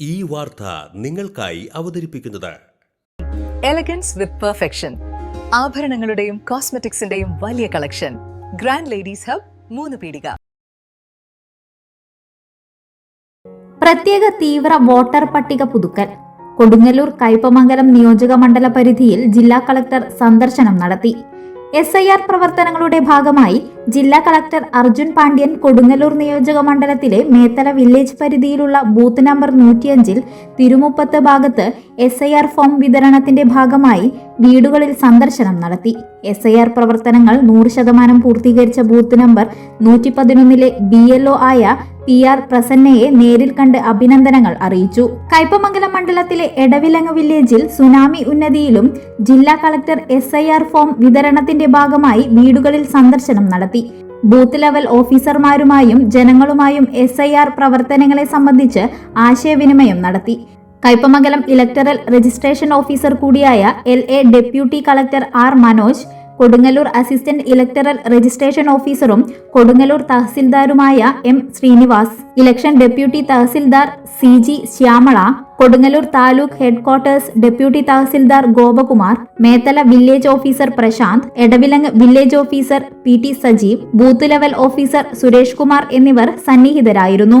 ഈ വാർത്ത നിങ്ങൾക്കായി അവതരിപ്പിക്കുന്നത്. എലഗൻസ് വിത്ത് പെർഫെക്ഷൻ ആഭരണങ്ങളുടെയും കോസ്മെറ്റിക്സിന്റെയും വലിയ കളക്ഷൻ. ഗ്രാൻഡ് ലേഡീസ് ഹബ് മൂന്ന് പീടിക. പ്രത്യേക തീവ്ര വോട്ടർ പട്ടിക പുതുക്കൽ. കൊടുങ്ങല്ലൂർ കയ്പമംഗലം നിയോജക മണ്ഡല പരിധിയിൽ ജില്ലാ കളക്ടർ സന്ദർശനം നടത്തി. എസ് ഐ ആർ പ്രവർത്തനങ്ങളുടെ ഭാഗമായി ജില്ലാ കളക്ടർ അർജുൻ പാണ്ഡ്യൻ കൊടുങ്ങല്ലൂർ നിയോജക മണ്ഡലത്തിലെ മേത്തല വില്ലേജ് പരിധിയിലുള്ള ബൂത്ത് നമ്പർ നൂറ്റിയഞ്ചിൽ തിരുമുപ്പത്ത് ഭാഗത്ത് എസ് ഐ ആർ ഫോം വിതരണത്തിന്റെ ഭാഗമായി വീടുകളിൽ സന്ദർശനം നടത്തി. എസ് ഐ ആർ പ്രവർത്തനങ്ങൾ നൂറ് ശതമാനം പൂർത്തീകരിച്ച ബൂത്ത് നമ്പർ നൂറ്റി പതിനൊന്നിലെ ബി എൽ ഒ ആയ പി ആർ പ്രസന്നയെ നേരിൽ കണ്ട് അഭിനന്ദനങ്ങൾ അറിയിച്ചു. കയ്പമംഗലം മണ്ഡലത്തിലെ എടവിലങ്ങ് വില്ലേജിൽ സുനാമി ഉന്നതിയിലും ജില്ലാ collector S I R form വിതരണത്തിന്റെ ഭാഗമായി വീടുകളിൽ സന്ദർശനം നടത്തി. ബൂത്ത് ലെവൽ ഓഫീസർമാരുമായും ജനങ്ങളുമായും എസ് ഐ ആർ പ്രവർത്തനങ്ങളെ സംബന്ധിച്ച് ആശയവിനിമയം നടത്തി. കയ്പമംഗലം ഇലക്ടറൽ രജിസ്ട്രേഷൻ ഓഫീസർ കൂടിയായ L A deputy collector R Manoj Kodungallur assistant electoral registration ഓഫീസറും Kodungallur തഹസിൽദാരുമായ M Srinivas election deputy tahsildar C G Shyamala Kodungallur taluk headquarters deputy tahsildar Gopakumar Methala village officer Prashanth Edavilangu village officer P T Sajeev booth level officer Suresh Kumar എന്നിവർ സന്നിഹിതരായിരുന്നു.